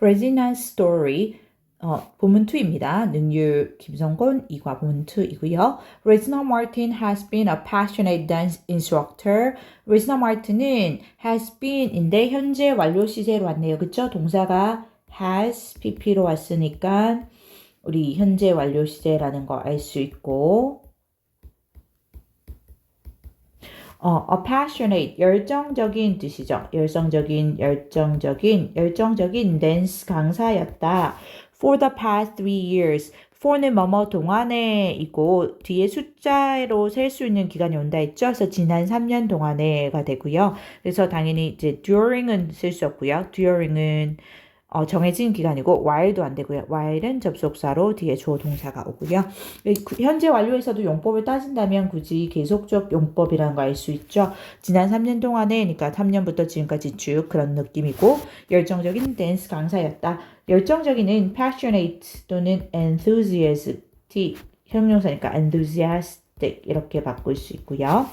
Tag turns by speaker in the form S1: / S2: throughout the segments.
S1: Regina's story 어, 본문 2입니다. 능률 김성곤 이과 본문 2이고요. Regina Martin has been a passionate dance instructor. Regina Martin은 has been인데 현재 완료 시제로 왔네요. 그쵸? 동사가 has pp로 왔으니까 우리 현재 완료 시제라는 거 알 수 있고 어, passionate, 열정적인 뜻이죠. 열성적인, 열정적인, 열정적인 댄스 강사였다. For the past three years. for는 뭐뭐 동안에이고 뒤에 숫자로 셀 수 있는 기간이 온다 했죠. 그래서 지난 3년 동안에가 되고요. 그래서 당연히 이제 during은 쓸 수 없고요. during은 어, 정해진 기간이고 while도 안 되고요. while은 접속사로 뒤에 주어 동사가 오고요. 현재 완료에서도 용법을 따진다면 굳이 계속적 용법이라는 거 알 수 있죠. 지난 3년 동안에 그러니까 3년부터 지금까지 쭉 그런 느낌이고 열정적인 댄스 강사였다. 열정적인은 passionate 또는 enthusiastic 형용사니까 enthusiastic 이렇게 바꿀 수 있고요.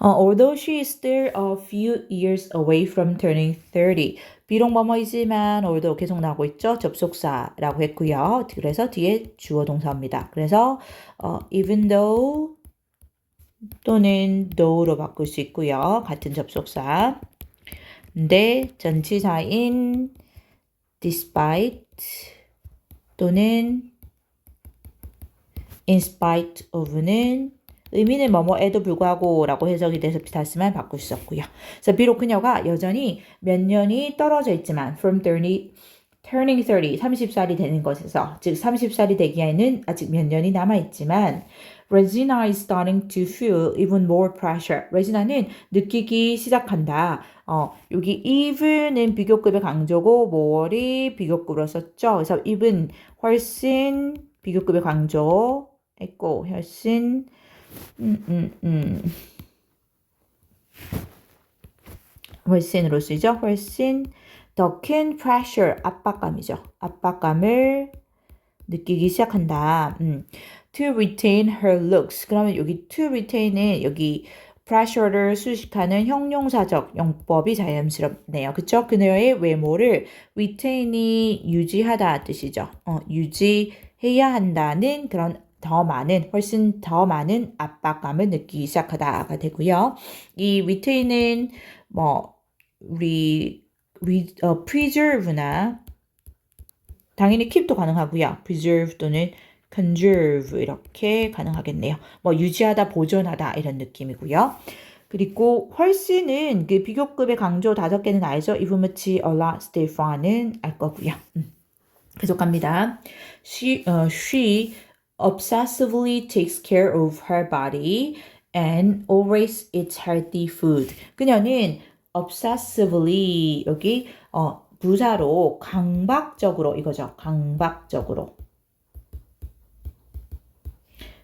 S1: Uh, although she is still a few years away from turning 30. 비록 뭐뭐이지만 although 계속 나오고 있죠. 접속사라고 했고요. 그래서 뒤에 주어 동사입니다. 그래서 어, even though 또는 though로 바꿀 수 있고요. 같은 접속사. 근데 전치사인 despite 또는 in spite of는 의미는 뭐뭐에도 불구하고 라고 해석이 돼서 비슷하지만 바꿀 수 없고요. 그래서 비록 그녀가 여전히 몇 년이 떨어져 있지만 from 30, turning 30, 30살이 되는 것에서 즉 30살이 되기에는 아직 몇 년이 남아있지만 Regina is starting to feel even more pressure. 레지나는 느끼기 시작한다. 어, 여기 even은 비교급의 강조고 more이 비교급으로 썼죠. 그래서 even 훨씬 비교급의 강조 했고 훨씬 음, 음, 음. 훨씬으로 쓰죠. 훨씬 더 큰 pressure, 압박감이죠. 압박감을 느끼기 시작한다. 음. To retain her looks. 그러면 여기 to retain은 여기 pressure를 수식하는 형용사적 용법이 자연스럽네요. 그쵸? 그녀의 외모를 retain이 유지하다 뜻이죠. 어, 유지해야 한다는 그런 더 많은, 훨씬 더 많은 압박감을 느끼기 시작하다가 되고요. 이 retain은 뭐, 우리, re, 어, preserve나 당연히 keep도 가능하고요. preserve 또는 conserve 이렇게 가능하겠네요. 뭐 유지하다, 보존하다 이런 느낌이고요. 그리고 훨씬은 그 비교급의 강조 다섯 개는 알죠? even much, a lot, still far는 알 거고요. 음. 계속합니다. She, uh, she obsessively takes care of her body and always eats healthy food. 그녀는 obsessively 여기 어 부사로 강박적으로 이거죠. 강박적으로.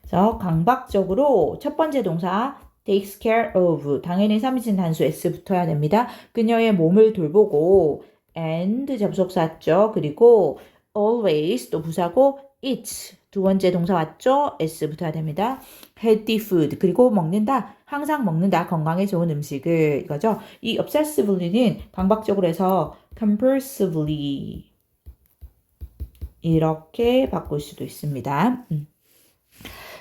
S1: 그래서 강박적으로 첫 번째 동사 takes care of 당연히 3인칭 단수 s 붙어야 됩니다. 그녀의 몸을 돌보고 and 접속사죠. 그리고 always 또 부사고 eats 두 번째 동사 왔죠? s 붙어야 됩니다. healthy food 그리고 먹는다 항상 먹는다 건강에 좋은 음식을 이거죠. 이 obsessively는 강박적으로 해서 compulsively 이렇게 바꿀 수도 있습니다. 음.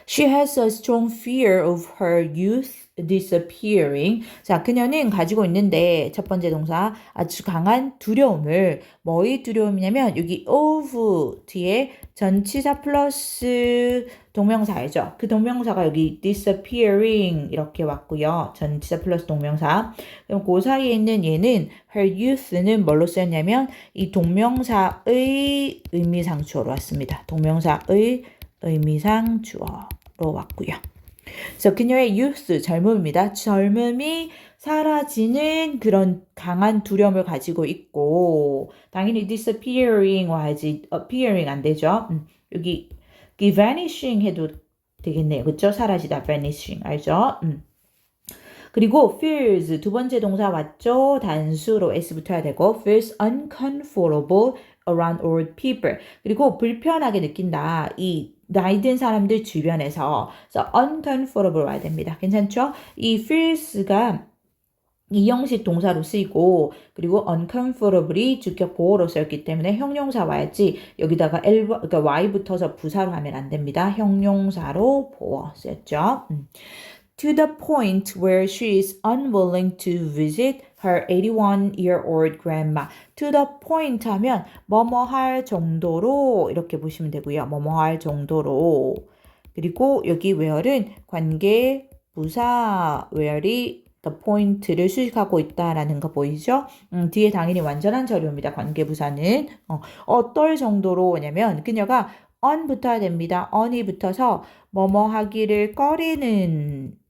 S1: She has a strong fear of her youth disappearing. 자, 그녀는 가지고 있는데 첫 번째 동사 아주 강한 두려움을 뭐의 두려움이냐면 여기 of 뒤에 전치사 플러스 동명사 알죠? 그 동명사가 여기 disappearing 이렇게 왔고요. 전치사 플러스 동명사. 그럼 그 사이에 있는 얘는 her youth는 뭘로 쓰였냐면 이 동명사의 의미상 주어로 왔습니다. 동명사의 의미상 주어로 왔고요. 그래서 그녀의 youth, 젊음입니다. 젊음이 사라지는 그런 강한 두려움을 가지고 있고 당연히 disappearing 와야지 appearing 안 되죠. 음, 여기 vanishing 해도 되겠네요. 그쵸? 사라지다 vanishing 알죠? 음. 그리고 feels 두 번째 동사 왔죠? 단수로 s 붙어야 되고 feels uncomfortable around old people. 그리고 불편하게 느낀다. 이 나이 든 사람들 주변에서 그래서 uncomfortable 와야 됩니다. 괜찮죠? 이 feels가 이 형식 동사로 쓰이고 그리고 uncomfortably 주격 보호로 쓰였기 때문에 형용사 와야지 여기다가 L 그러니까 Y 붙어서 부사로 하면 안 됩니다. 형용사로 보호 쓰였죠. 음. To the point where she is unwilling to visit her 81-year-old grandma. To the point 하면 뭐뭐 할 정도로 이렇게 보시면 되고요. 뭐뭐 할 정도로. 그리고 여기 where은 관계 부사 where이 the point를 수식하고 있다라는 거 보이죠? 음, 뒤에 당연히 완전한 자료입니다. 관계 부사는 어, 어떨 정도로냐면 그녀가 on 붙어야 됩니다. on이 붙어서 뭐뭐 하기를 꺼리는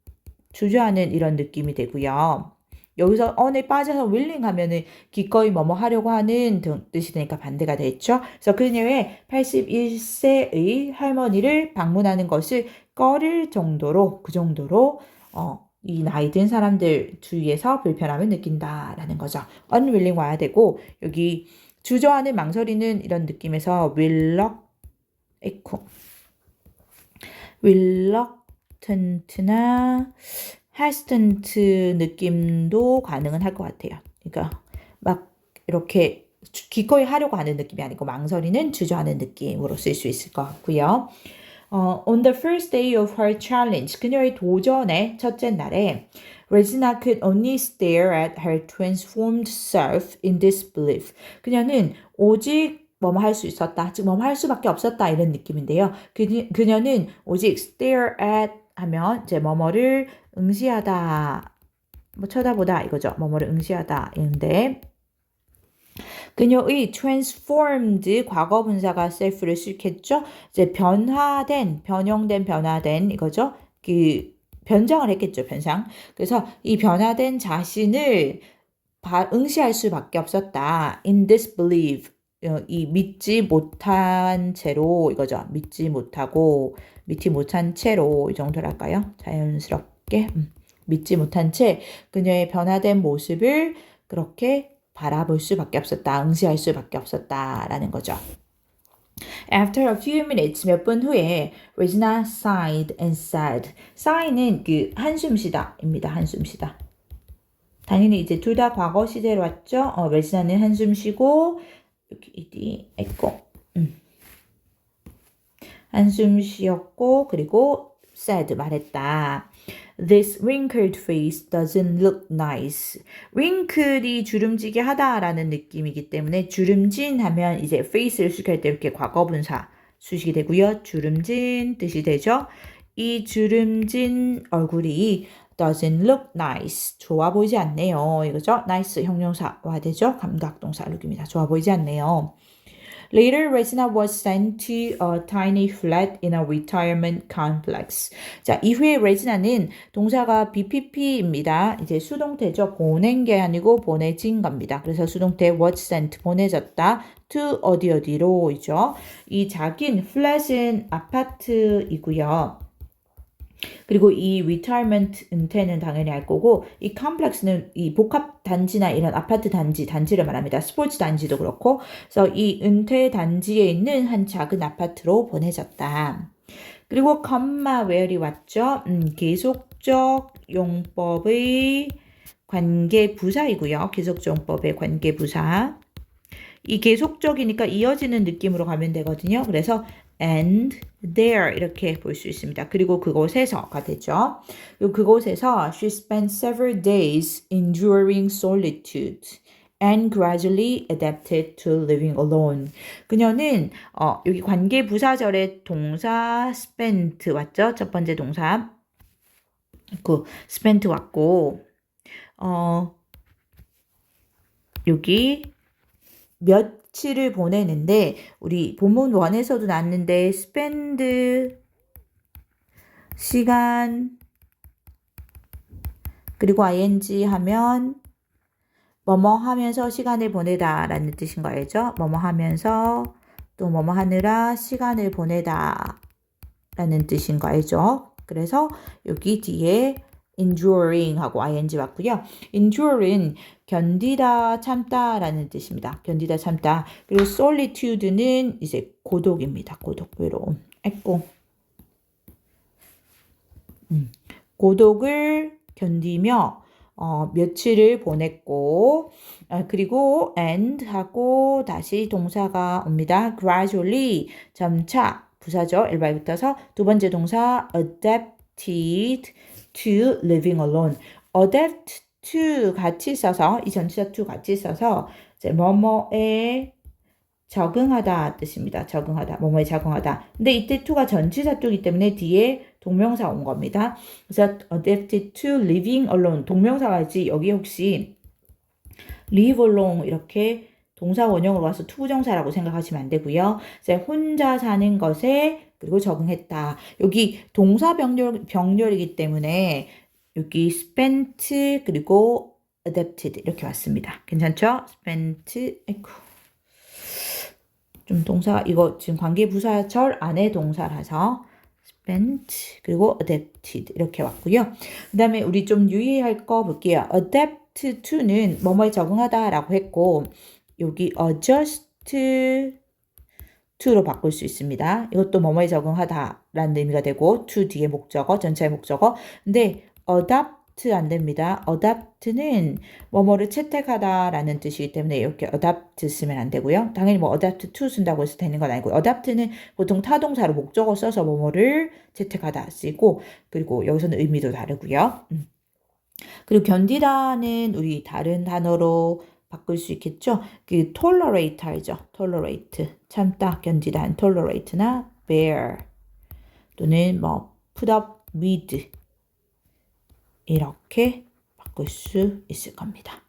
S1: 주저하는 이런 느낌이 되고요. 여기서 on에 빠져서 willing 하면은 기꺼이 뭐뭐 하려고 하는 등- 뜻이 되니까 반대가 됐죠. 그래서 그녀의 81세의 할머니를 방문하는 것을 꺼릴 정도로 그 정도로 어, 이 나이 든 사람들 주위에서 불편함을 느낀다라는 거죠. unwilling 와야 되고 여기 주저하는 망설이는 이런 느낌에서 reluct 에코 reluctant나 hesitant 느낌도 가능은 할 것 같아요. 그러니까 막 이렇게 주- 기꺼이 하려고 하는 느낌이 아니고 망설이는 주저하는 느낌으로 쓸 수 있을 것 같고요. 어, on the first day of her challenge, 그녀의 도전의 첫째 날에 Regina could only stare at her transformed self in disbelief. 그녀는 오직 뭐뭐 할 수 있었다, 즉 뭐뭐 할 수밖에 없었다 이런 느낌인데요. 그, 그녀는 오직 stare at 하면 이제 뭐뭐를 응시하다, 뭐 쳐다보다 이거죠. 뭐뭐를 응시하다 이런데 그녀의 transformed 과거 분사가 self를 싫겠죠. 이제 변화된, 변형된, 변화된 이거죠. 그 변장을 했겠죠, 변상. 그래서 이 변화된 자신을 바- 응시할 수밖에 없었다. in disbelief. 어, 이 믿지 못한 채로 이거죠. 믿지 못하고 믿지 못한 채로 이 정도랄까요? 자연스럽게 음, 믿지 못한 채 그녀의 변화된 모습을 그렇게 바라볼 수밖에 없었다. 응시할 수밖에 없었다라는 거죠. After a few minutes, 몇 분 후에 Regina sighed and said. sigh는 그 한숨 쉬다입니다. 한숨 쉬다. 당연히 이제 둘 다 과거 시제로 왔죠. 어, Regina는 한숨 쉬고 여기 이디 음. 한숨 쉬었고 그리고 said 말했다. This wrinkled face doesn't look nice. wrinkledy 주름지게 하다라는 느낌이기 때문에 주름진 하면 이제 face를 수식할 때 이렇게 과거분사 수식이 되고요. 주름진 뜻이 되죠. 이 주름진 얼굴이 doesn't look nice. 좋아 보이지 않네요. 이거죠. nice 형용사와 되죠. 감각동사 룩입니다. 좋아 보이지 않네요. Later, Regina was sent to a tiny flat in a retirement complex. 자, 이후에 레지나는 동사가 BPP입니다. 이제 수동태죠. 보낸 게 아니고 보내진 겁니다. 그래서 수동태 was sent 보내졌다. to 어디 어디로이죠. 이 작은 flat은 아파트이고요. 그리고 이 retirement 은퇴는 당연히 알 거고 이 complex는 이 복합 단지나 이런 아파트 단지 단지를 말합니다. 스포츠 단지도 그렇고 그래서 이 은퇴 단지에 있는 한 작은 아파트로 보내졌다. 그리고 comma where이 왔죠. 음, 계속적 용법의 관계 부사이고요. 계속적 용법의 관계 부사. 이 계속적이니까 이어지는 느낌으로 가면 되거든요. 그래서 and there 이렇게 볼 수 있습니다. 그리고 그곳에서가 되죠. 그곳에서 she spent several days enduring solitude and gradually adapted to living alone. 그녀는 어, 여기 관계 부사절에 동사 spent 왔죠? 첫 번째 동사 그 spent 왔고 어 여기 며칠을 보내는데 우리 본문 원에서도 났는데 spend 시간 그리고 ing 하면 뭐뭐 하면서 시간을 보내다 라는 뜻인 거 알죠? 뭐뭐 하면서 또 뭐뭐 하느라 시간을 보내다 라는 뜻인 거 알죠? 그래서 여기 뒤에 enduring 하고 ing 왔고요. endure은 견디다, 참다라는 뜻입니다. 견디다, 참다. 그리고 solitude는 이제 고독입니다. 고독, 외로움. 했고, 음, 고독을 견디며 어, 며칠을 보냈고 아, 그리고 and 하고 다시 동사가 옵니다. gradually 점차 부사죠. 일바에 붙어서 두 번째 동사 adapted to living alone. adapt to 같이 써서 이 전치사 to 같이 써서 이제 뭐뭐에 적응하다 뜻입니다. 적응하다. 뭐뭐에 적응하다. 근데 이때 to가 전치사 to이기 때문에 뒤에 동명사 온 겁니다. 그래서 adapted to living alone 동명사가 있지 여기 혹시 live alone 이렇게 동사 원형으로 와서 투부정사라고 생각하시면 안 되고요. 이제 혼자 사는 것에 그리고 적응했다. 여기 동사 병렬 병렬이기 때문에 여기 spent 그리고 adapted 이렇게 왔습니다. 괜찮죠? spent 아이고 좀 동사 이거 지금 관계 부사절 안에 동사라서 spent 그리고 adapted 이렇게 왔고요. 그다음에 우리 좀 유의할 거 볼게요. adapt to는 뭐뭐에 적응하다라고 했고 여기 adjust to로 바꿀 수 있습니다. 이것도 뭐뭐에 적응하다라는 의미가 되고 to 뒤에 목적어 전체의 목적어. 근데 adapt 안 됩니다. adapt는 뭐뭐를 채택하다라는 뜻이기 때문에 이렇게 adapt 쓰면 안 되고요. 당연히 뭐 adapt to 쓴다고 해서 되는 건 아니고 adapt는 보통 타동사로 목적어 써서 뭐뭐를 채택하다 쓰고 그리고 여기서는 의미도 다르고요. 음. 그리고 견디다는 우리 다른 단어로 바꿀 수 있겠죠. 그 tolerate 알죠? tolerate 참다 견디다 tolerate나 bear 또는 뭐 put up with 이렇게 바꿀 수 있을 겁니다.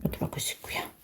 S1: 이렇게 바꿀 수 있고요.